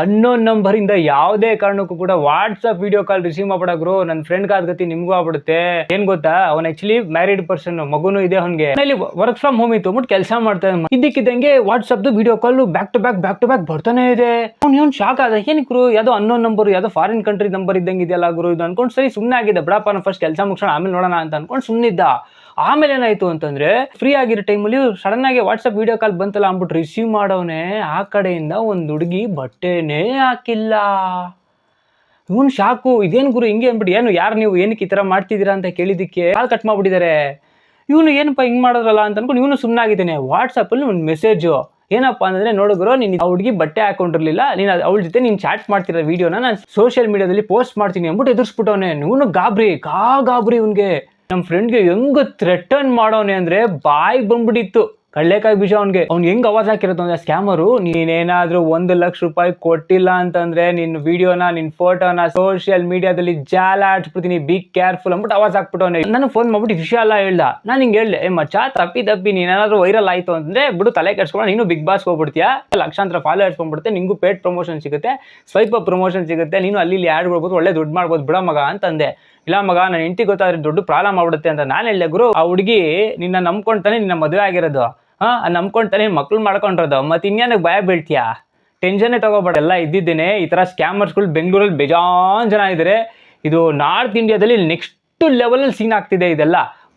Unknown ನಂಬರಿಂದ ಯಾವುದೇ ಕಾರಣಕ್ಕೂ ಕೂಡ ವಾಟ್ಸಪ್ ವಿಡಿಯೋ ಕಾಲ್ ರಿಸೀವ್ ಮಾಡ್ಬಿಡಗ್ರು ನನ್ನ ಫ್ರೆಂಡ್ ಗತಿ ನಿಮ್ಗೂ ಆಗ್ಬಿಡುತ್ತೆ. ಏನ್ ಗೊತ್ತಾ? ಅವ್ನ ಆಕ್ಚುಲಿ ಮ್ಯಾರಿಡ್ ಪರ್ಸನ್ ಮಗುನು ಇದೆ ಅವ್ನಿಗೆ. ಇಲ್ಲಿ ವರ್ಕ್ ಫ್ರಮ್ ಹೋಮ್ ಇತ್ತು ಅಂದ್ಬಿಟ್ಟು ಕೆಲಸ ಮಾಡ್ತಾನೆ ಇದ್ದಕ್ಕಿದ್ದಂಗೆ WhatsApp video call back to back back to back ಬರ್ತಾನೆ ಇದೆ. ಅವ್ನು ಅವ್ನು ಶಾಕ್ ಆದ? ಏನಕ್ರು ಯಾವ್ದೋ ಅನ್ನೋನ್ ನಂಬರ್ ಯಾವ್ದೋ ಫಾರಿನ್ ಕಂಟ್ರಿ ನಂಬರ್ ಇದ್ದಂಗೆ ಇದೆಯಲ್ಲ ಗುರು ಇದು ಅನ್ಕೊಂಡು ಸರಿ ಸುಮ್ಮನೆ ಆಗಿದೆ ಬಿಡಪ್ಪ, ನಾನು ಫಸ್ಟ್ ಕೆಲಸ ಮುಗಿಸೋಣ ಆಮೇಲೆ ನೋಡೋಣ ಅಂತ ಅನ್ಕೊಂಡು ಸುಮ್ಮನಿದ್ದ ಆಮೇಲೆ ಏನಾಯ್ತು ಅಂತಂದ್ರೆ ಫ್ರೀ ಆಗಿರೋ ಟೈಮಲ್ಲಿ ಸಡನ್ ಆಗಿ ವಾಟ್ಸಪ್ ವಿಡಿಯೋ ಕಾಲ್ ಬಂತಲ್ಲ ಅಂದ್ಬಿಟ್ಟು ರಿಸೀವ್ ಮಾಡೋನೆ ಆ ಕಡೆಯಿಂದ ಒಂದು ಹುಡುಗಿ ಬಟ್ಟೆನೇ ಹಾಕಿಲ್ಲ. ಇವನು ಶಾಕು, ಇದೇನು ಗುರು ಹಿಂಗೆ ಅಂದ್ಬಿಟ್ಟು, ಏನು ಯಾರು ನೀವು ಏನಕ್ಕೆ ಈ ಥರ ಮಾಡ್ತಿದ್ದೀರಾ ಅಂತ ಕೇಳಿದ್ದಕ್ಕೆ ಕಾಲ್ ಕಟ್ ಮಾಡ್ಬಿಟ್ಟಿದಾರೆ. ಇವನು ಏನಪ್ಪ ಹಿಂಗೆ ಮಾಡೋದ್ರಲ್ಲ ಅಂತ ಅನ್ಕೊಂಡು ಇವನು ಸುಮ್ಮನಾಗಿದ್ದಾನೆ ವಾಟ್ಸಪ್ಪಲ್ಲಿ ಒಂದು ಮೆಸೇಜು ಏನಪ್ಪ ಅಂದ್ರೆ ನೋಡಿದ್ರು ನೀನು ಆ ಹುಡುಗಿ ಬಟ್ಟೆ ಹಾಕೊಂಡಿರ್ಲಿಲ್ಲ, ನೀನು ಅವಳ ಜೊತೆ ನೀನು ಚಾಟ್ ಮಾಡ್ತಿರೋ ವಿಡಿಯೋನ ನಾನು ಸೋಷಿಯಲ್ ಮೀಡಿಯಾದಲ್ಲಿ ಪೋಸ್ಟ್ ಮಾಡ್ತೀನಿ ಅಂದ್ಬಿಟ್ಟು ಎದುರಿಸ್ಬಿಟ್ಟವನೇ. ಇವನು ಗಾಬ್ರಿ, ಕಾ ಗಾಬ್ರಿ ಇವನ್ಗೆ. ನಮ್ಮ ಫ್ರೆಂಡ್ಗೆ ಹೆಂಗ್ ಥ್ರೆಟನ್ ಮಾಡೋನೆ ಅಂದ್ರೆ ಬಾಯ್ ಬಂದ್ಬಿಟ್ಟಿತ್ತು. ಕಳ್ಳೆಕಾಯಿ ಬೀಜ ಅವ್ನಿಗೆ. ಅವ್ನು ಹೆಂಗ್ ಅವಾಜ್ ಹಾಕಿರೋದು ಅಂದ್ರೆ, ಸ್ಕ್ಯಾಮರು, ನೀನೇನಾದ್ರೂ ಒಂದು ಲಕ್ಷ ರೂಪಾಯಿ ಕೊಟ್ಟಿಲ್ಲ ಅಂತಂದ್ರೆ ನಿನ್ನ ವಿಡಿಯೋನ ನಿನ್ನ ಫೋಟೋನ ಸೋಷಿಯಲ್ ಮೀಡಿಯಾದಲ್ಲಿ ಜಾಲ ಆಡ್ಸ್ಬಿಡ್ತೀನಿ ಬಿ ಕೇರ್ಫುಲ್ ಅಂದ್ಬಿಟ್ಟು ಅವಾಜ್ ಹಾಕ್ಬಿಟ್ಟವನೆ. ನಾನು ಫೋನ್ ಮಾಡ್ಬಿಟ್ಟು ವಿಷಯ ಎಲ್ಲ ಹೇಳ್ದ. ನಾನು ಹಿಂಗೆ ಹೇಳ್ದೆ, ಏ ಮಚ್ಚ, ತಪ್ಪಿ ತಪ್ಪಿ, ನೀನೇನಾದ್ರೂ ವೈರಲ್ ಆಯ್ತು ಅಂದ್ರೆ ಬಿಡು, ತಲೆ ಕೆಡ್ಸ್ಕೊಂಡು ನೀನು ಬಿಗ್ ಬಾಸ್ ಹೋಗ್ಬಿಡ್ತೀಯಾ? ಲಕ್ಷಾಂತರ ಫಾಲೋವರ್ಸ್ ಬಂದ್ಬಿಡುತ್ತೆ, ನಿಂಗೂ ಪೇಡ್ ಪ್ರಮೋಷನ್ ಸಿಗುತ್ತೆ ಸ್ವಲ್ಪ ಪ್ರಮೋಷನ್ ಸಿಗುತ್ತೆ, ನೀನು ಅಲ್ಲಿ ಇಲ್ಲಿ ಬಿಡ್ಬೋದು ಒಳ್ಳೆ ದುಡ್ಡು ಮಾಡ್ಬೋದು, ಬಿಡ ಮಗ ಅಂತಂದೆ. ಇಲ್ಲ ಮಗ, ನನ್ನ ಹೆಂಡತಿ ಗೊತ್ತಾದ್ರೆ ದೊಡ್ಡ ಪ್ರಾಬ್ಲಮ್ ಆಗ್ಬಿಡುತ್ತೆ ಅಂತ ನಾನು ಹೇಳಿದೆ, ಗುರು, ಆ ಹುಡುಗಿ ನಿನ್ನ ನಂಬ್ಕೊಂತಾನೆ ನಿನ್ನ ಮದುವೆ ಆಗಿರೋದು. ಹಾ ನಂಬ್ಕೊಂತಾನೆ ಮಕ್ಳು ಮಾಡ್ಕೊಂಡಿರೋದು. ಮತ್ತೆ ಇನ್ಯಾನಕ್ಕೆ ಭಯ ಬೀಳ್ತೀಯಾ? ಟೆನ್ಷನ್ನೇ ತಗೋಬೇಡ. ಎಲ್ಲ ಇದ್ದಿದ್ದೇನೆ. ಈ ಥರ ಸ್ಕ್ಯಾಮರ್ಸ್ಗಳು ಬೆಂಗಳೂರಲ್ಲಿ ಬೇಜಾನ್ ಜನ ಇದ್ದಾರೆ ಇದು ನಾರ್ತ್ ಇಂಡಿಯಾದಲ್ಲಿ ನೆಕ್ಸ್ಟ್ ಲೆವೆಲಲ್ಲಿ ಸೀನ್ ಆಗ್ತಿದೆ ಇದೆಲ್ಲ.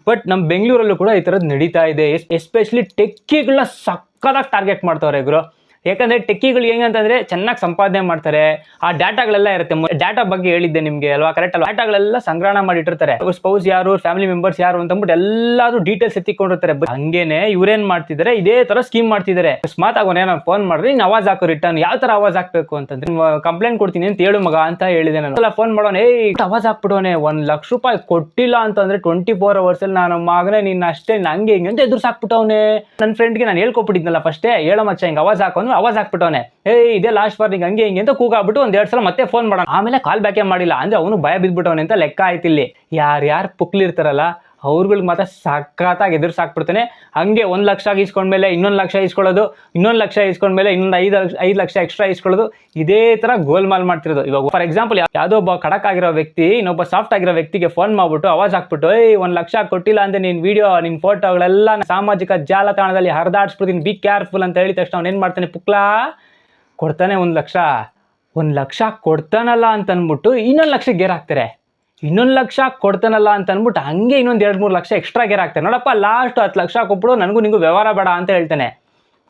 ಬಟ್ ನಮ್ಮ ಬೆಂಗಳೂರಲ್ಲೂ ಕೂಡ ಈ ಥರದ್ದು ನಡೀತಾ ಇದೆ. ಎಸ್ಪೆಷಲಿ ಟೆಕ್ಕಿಗಳನ್ನ ಸಕ್ಕದಾಗಿ ಟಾರ್ಗೆಟ್ ಮಾಡ್ತಾವ್ರೆ, ಗುರು. ಯಾಕಂದ್ರೆ ಟೆಕ್ಕಿಗಳು ಹೆಂಗಂತಂದ್ರೆ ಚೆನ್ನಾಗಿ ಸಂಪಾದನೆ ಮಾಡ್ತಾರೆ. ಆ ಡಾಟಾಗಳೆಲ್ಲ ಇರುತ್ತೆ. ಡಾಟಾ ಬಗ್ಗೆ ಹೇಳಿದ್ದೆ ನಿಮಗೆ ಅಲ್ವಾ? ಕರೆಕ್ಟ್ ಅಲ್ವಾ? ಡಾಟಾಗಳೆಲ್ಲ ಸಂಗ್ರಹಣ ಮಾಡಿಟ್ಟಿರ್ತಾರೆ ಸ್ಪೌಸ್ ಯಾರು ಫ್ಯಾಮಿಲಿ ಮೆಂಬರ್ಸ್ ಯಾರು ಅಂತ ಅಂದ್ಬಿಟ್ಟು ಎಲ್ಲಾರು ಡೀಟೇಲ್ಸ್ ಎತ್ತಿಕೊಂಡಿರ್ತಾರೆ. ಹಂಗೇನೆ ಇವ್ರೇನ್ ಮಾಡ್ತಿದ್ದಾರೆ? ಇದೇ ತರ ಸ್ಕೀಮ್ ಮಾಡ್ತಿದ್ದಾರೆ. ಅಕಸ್ಮಾತ್ ಆಗೋನೇ, ನಾನು ಫೋನ್ ಮಾಡಿದ್ರೆ ನೀನು ಅವಾಜ್ ಹಾಕೋ ರಿಟರ್ನ್ ಯಾವ ತರ ಅವಾಜ್ ಹಾಕ್ಬೇಕು ಅಂತಂದ್ರೆ ಕಂಪ್ಲೇಂಟ್ ಕೊಡ್ತೀನಿ ಅಂತ ಹೇಳು ಮಗ ಅಂತ ಹೇಳಿದೆ ನಾನು. ಅಲ್ಲ ಫೋನ್ ಮಾಡೋಣ. ಏ ಅವಾಜ್ ಹಾಕ್ಬಿಡೋನೆ. ಒಂದ್ ಲಕ್ಷ ರೂಪಾಯಿ ಕೊಟ್ಟಿಲ್ಲ ಅಂತಂದ್ರೆ ಟ್ವೆಂಟಿ ಫೋರ್ ಅವರ್ಸ್ ಅಲ್ಲಿ ನಾನು ಮಗನೇ ನಿನ್ನ ಅಷ್ಟೇ, ನಂಗೆ ಹಿಂಗೆ ಅಂತ ಎದುರು ಸಾಕ್ಬಿಟ್ಟವನೆ ನನ್ನ ಫ್ರೆಂಡ್ಗೆ ನಾನು ಹೇಳ್ಕೊಬಿಟ್ಟಿದ್ನಲ್ಲ ಫಸ್ಟೇ ಹೇಳೋ ಮಚ್ಚ ಹಿಂಗೆ ಅವಾಜ್ ಹಾಕೊಂಡು ಅವಾಜ್ ಹಾಕ್ಬಿಟ್ಟವನೆ. ಏ ಇದೇ ಲಾಸ್ಟ್ ವಾರ್ನಿಂಗ್ ಹಂಗೆ ಹಿಂಗೆ ಅಂತ ಕೂಗಾಬಿಟ್ಟು ಒಂದ್ ಎರಡ್ ಸಲ ಮತ್ತೆ ಫೋನ್ ಮಾಡೋಣ. ಆಮೇಲೆ ಕಾಲ್ ಬ್ಯಾಕೇ ಮಾಡಿಲ್ಲ? ಅಂದ್ರೆ ಅವನು ಭಯ ಬಿದ್ಬಿಟ್ಟವನೆ ಅಂತ ಲೆಕ್ಕ ಆಯ್ತಿಲ್ಲಿ ಯಾರ್ಯಾರು ಪುಕ್ಲಿರ್ತಾರಲ್ಲ ಅವ್ರುಗಳಿಗೆ ಮಾತ್ರ ಸಖತ್ತಾಗಿ ಎದುರು ಸಾಕ್ಬಿಡ್ತಾನೆ. ಹಂಗೆ ಒಂದು ಲಕ್ಷ ಇಸ್ಕೊಂಡ್ಮೇಲೆ ಇನ್ನೊಂದು ಲಕ್ಷ ಇಸ್ಕೊಳ್ಳೋದು ಇನ್ನೊಂದು ಲಕ್ಷ ಇಸ್ಕೊಂಡ್ಮೇಲೆ ಇನ್ನೊಂದು ಐದು ಲಕ್ಷ ಐದು ಲಕ್ಷ ಎಕ್ಸ್ಟ್ರಾ ಇಸ್ಕೊಳ್ಳೋದು ಇದೇ ಥರ ಗೋಲ್ಮಾಲ್ ಮಾಡ್ತಿರೋದು. ಇವಾಗ ಫಾರ್ ಎಕ್ಸಾಂಪಲ್ ಯಾವುದೋ ಒಬ್ಬ ಖಡಕ್ ಆಗಿರೋ ವ್ಯಕ್ತಿ, ಇನ್ನೊಬ್ಬ ಸಾಫ್ಟ್ ಆಗಿರೋ ವ್ಯಕ್ತಿಗೆ ಫೋನ್ ಮಾಡ್ಬಿಟ್ಟು ಅವಾಜ್ ಹಾಕ್ಬಿಟ್ಟು, ಏಯ್, ಒಂದು ಲಕ್ಷ ಕೊಟ್ಟಿಲ್ಲ ಅಂದ್ರೆ ನಿನ್ನ ವಿಡಿಯೋ ನಿನ್ನ ಫೋಟೋಗಳೆಲ್ಲ ಸಾಮಾಜಿಕ ಜಾಲತಾಣದಲ್ಲಿ ಹರಿದಾಡ್ಸ್ಬಿಡ್ತೀನಿ. ಬಿ ಕೇರ್ಫುಲ್ ಅಂತ ಹೇಳಿದ ತಕ್ಷಣ ಅವ್ನು ಏನು ಮಾಡ್ತಾನೆ, ಪುಕ್ಲಾ, ಕೊಡ್ತಾನೆ ಒಂದು ಲಕ್ಷ. ಒಂದು ಲಕ್ಷ ಕೊಡ್ತಾನಲ್ಲ ಅಂತ ಅಂದ್ಬಿಟ್ಟು ಇನ್ನೊಂದು ಲಕ್ಷ ಗೇರ್ ಹಾಕ್ತಾರೆ. ಇನ್ನೊಂದು ಲಕ್ಷ ಕೊಡ್ತಾನಲ್ಲ ಅಂತ ಅಂದ್ಬಿಟ್ಟು ಹಂಗೆ ಇನ್ನೊಂದು ಎರಡು ಮೂರು ಲಕ್ಷ ಎಕ್ಸ್ಟ್ರಾ ಗೇರ್ ಆಗ್ತಾನೆ ನೋಡಪ್ಪ ಲಾಸ್ಟ್ ಹತ್ತು ಲಕ್ಷ ಕೊಟ್ಬಿಡು, ನನಗೂ ನಿಂಗೂ ವ್ಯವಹಾರ ಬೇಡ ಅಂತ ಹೇಳ್ತಾನೆ.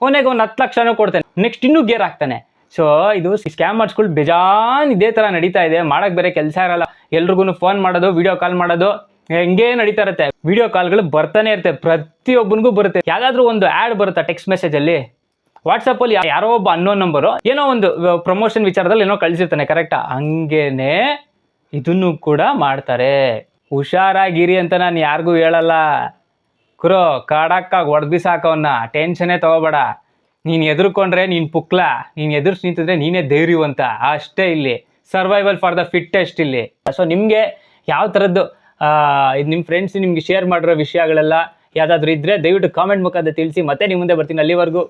ಕೊನೆಗೆ ಒಂದು ಹತ್ತು ಲಕ್ಷನೂ ಕೊಡ್ತಾನೆ. ನೆಕ್ಸ್ಟ್ ಇನ್ನೂ ಗೇರ್ ಆಗ್ತಾನೆ ಸೊ ಇದು ಸ್ಕ್ಯಾಮರ್ಸ್ಗಳು ಬೇಜಾನ್ ಇದೇ ಥರ ನಡೀತಾ ಇದೆ. ಮಾಡೋಕ್ಕೆ ಬೇರೆ ಕೆಲಸ ಇರಲ್ಲ. ಎಲ್ರಿಗೂ ಫೋನ್ ಮಾಡೋದು ವಿಡಿಯೋ ಕಾಲ್ ಮಾಡೋದು, ಹೆಂಗೆ ನಡೀತಾ ಇರುತ್ತೆ. ವಿಡಿಯೋ ಕಾಲ್ಗಳು ಬರ್ತಾನೆ ಇರುತ್ತೆ. ಪ್ರತಿಯೊಬ್ಬನಿಗೂ ಬರುತ್ತೆ. ಯಾವುದಾದ್ರೂ ಒಂದು ಆ್ಯಡ್ ಬರುತ್ತೆ ಟೆಕ್ಸ್ಟ್ ಮೆಸೇಜಲ್ಲಿ ವಾಟ್ಸಪ್ಪಲ್ಲಿ ಯಾರೋ ಒಬ್ಬ ಅನ್ನೋ ನಂಬರು ಏನೋ ಒಂದು ಪ್ರಮೋಷನ್ ವಿಚಾರದಲ್ಲಿ ಏನೋ ಕಳಿಸಿರ್ತಾನೆ ಕರೆಕ್ಟಾ ಹಂಗೇನೆ ಇದನ್ನು ಕೂಡ ಮಾಡ್ತಾರೆ. ಹುಷಾರಾಗಿರಿ ಅಂತ ನಾನು ಯಾರಿಗೂ ಹೇಳಲ್ಲ. ಕುರೋ ಕಾಡಕ್ಕಾಗಿ ಸಾಕವನ್ನ ಟೆನ್ಷನೇ ತಗೋಬೇಡ. ನೀನು ಎದುರ್ಕೊಂಡ್ರೆ ನೀನು ಪುಕ್ಲ, ನೀನು ಎದುರ್ಸ್ ನಿಂತಿದ್ರೆ ನೀನೇ ಧೈರ್ಯವಂತ. ಅಷ್ಟೇ ಇಲ್ಲಿ. ಸರ್ವೈವಲ್ ಫಾರ್ ದ ಫಿಟ್ಟೆಸ್ಟ್ ಇಲ್ಲಿ. ಸೊ ನಿಮಗೆ ಯಾವ ಥರದ್ದು ಇದು ನಿಮ್ಮ ಫ್ರೆಂಡ್ಸ್ ನಿಮ್ಗೆ ಶೇರ್ ಮಾಡಿರೋ ವಿಷಯಗಳೆಲ್ಲ ಯಾವುದಾದ್ರೂ ಇದ್ದರೆ ದಯವಿಟ್ಟು ಕಾಮೆಂಟ್ ಮುಖಾಂತರ ತಿಳಿಸಿ. ಮತ್ತೆ ನಿಮ್ಮ ಮುಂದೆ ಬರ್ತೀನಿ. ಅಲ್ಲಿವರೆಗೂ